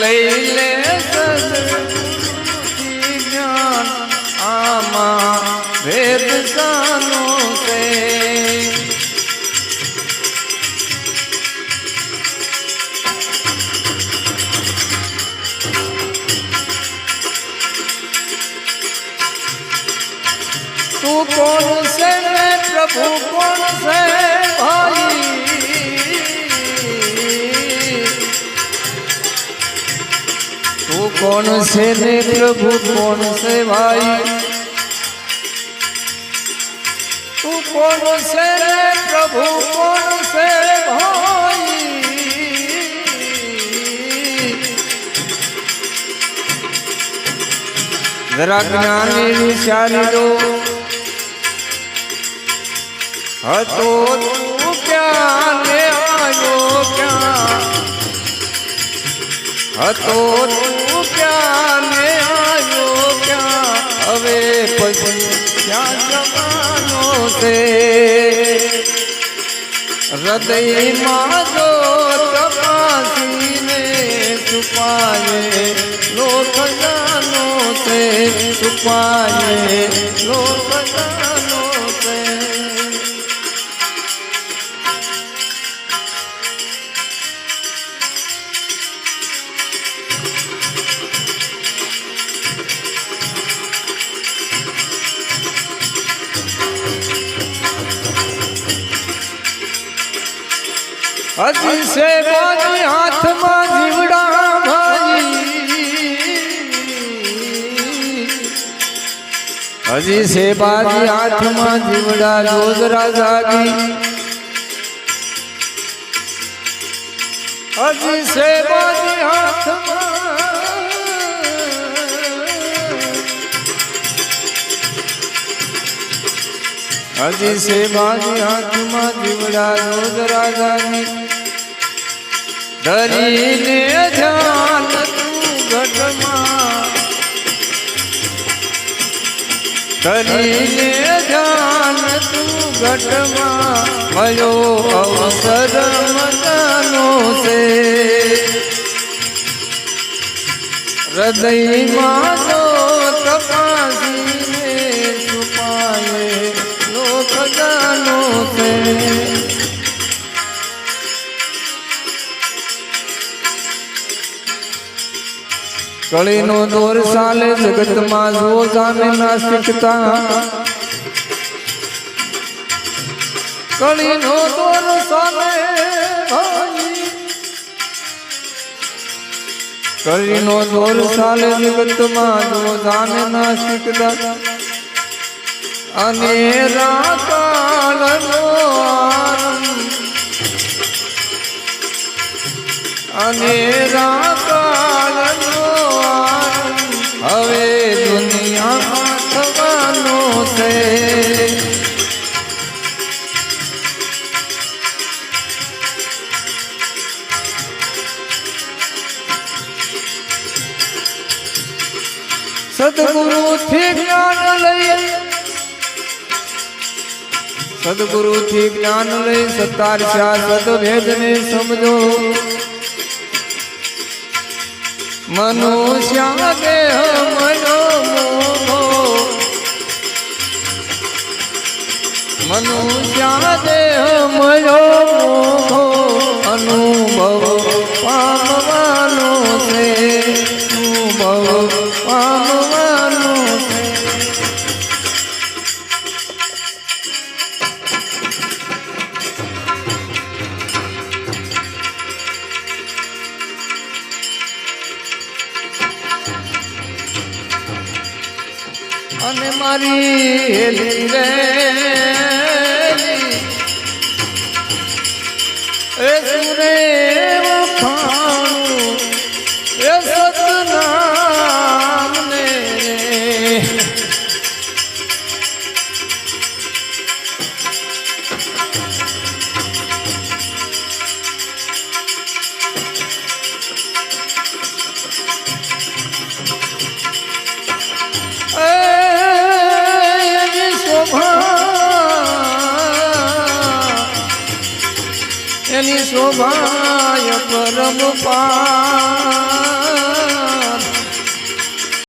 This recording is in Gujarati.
लैले ज्ञान आमा भेद सानो से। तू कौन से प्रभु कौन से भाई? कौन से दे प्रभु, कौन से भाई? तू कौन से रे प्रभु, कौन से भाई? जरा ज्ञानी विचारी दो तो तू क्या ले आयो क्या? तो तू પછી જમાનો છે હૃદયમાં જો તપાસીને છુપાયે લોક જાનો છે છુપાયે લોક જાનો હજી છે મારી હાથમાં જીવડા ભાઈ હજી છે બારી હાથમાં જીવડા રોજરા જાગી હજી છે બારી હાથમાં હજી છે બારી હાથમાં જીવડા રોજ રાજાની ધરીને ધ્યાન તું ઘટમાં ધરીને ધ્યાન તું ઘટમાં મળ્યો અવસર મજાનો છે હૃદયમાં તો તપાસીને છુપાયે લોક જાનો છે કળીનો દોર ચાલે જગતમાં જો જામે નાસ્તિકતા કળીનો દોર સાલે કળીનો દોર ચાલે જગતમાં જો જામે નાસ્તિકતા અને રાકાળનો આનંદ. અને રાકાળનો સદગુરુથી જ્ઞાન લઈ સદગુરુથી જ્ઞાન લઈ સતાર સદભેદ ને સમજો. મનુષ્ય દેહ મનો મનુષ્ય દેહ મનો અને મારી હેલી વેલી એ સુરે વખાણું એ સતનામને એની શોભાય પરમ પા